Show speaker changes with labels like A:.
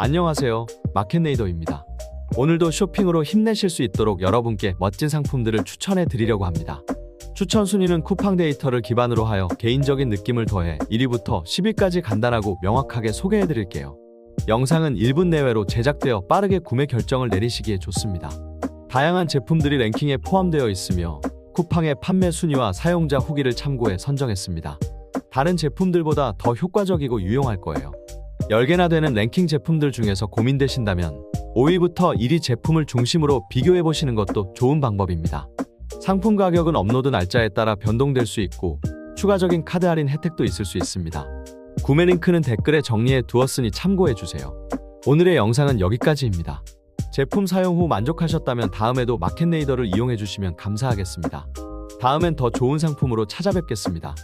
A: 안녕하세요. 마켓네이더입니다. 오늘도 쇼핑으로 힘내실 수 있도록 여러분께 멋진 상품들을 추천해 드리려고 합니다. 추천 순위는 쿠팡 데이터를 기반으로 하여 개인적인 느낌을 더해 1위부터 10위까지 간단하고 명확하게 소개해 드릴게요. 영상은 1분 내외로 제작되어 빠르게 구매 결정을 내리시기에 좋습니다. 다양한 제품들이 랭킹에 포함되어 있으며 쿠팡의 판매 순위와 사용자 후기를 참고해 선정했습니다. 다른 제품들보다 더 효과적이고 유용할 거예요. 10개나 되는 랭킹 제품들 중에서 고민되신다면 5위부터 1위 제품을 중심으로 비교해 보시는 것도 좋은 방법입니다. 상품 가격은 업로드 날짜에 따라 변동될 수 있고 추가적인 카드 할인 혜택도 있을 수 있습니다. 구매 링크는 댓글에 정리해 두었으니 참고해 주세요. 오늘의 영상은 여기까지입니다. 제품 사용 후 만족하셨다면 다음에도 마켓네이더를 이용해 주시면 감사하겠습니다. 다음엔 더 좋은 상품으로 찾아뵙겠습니다.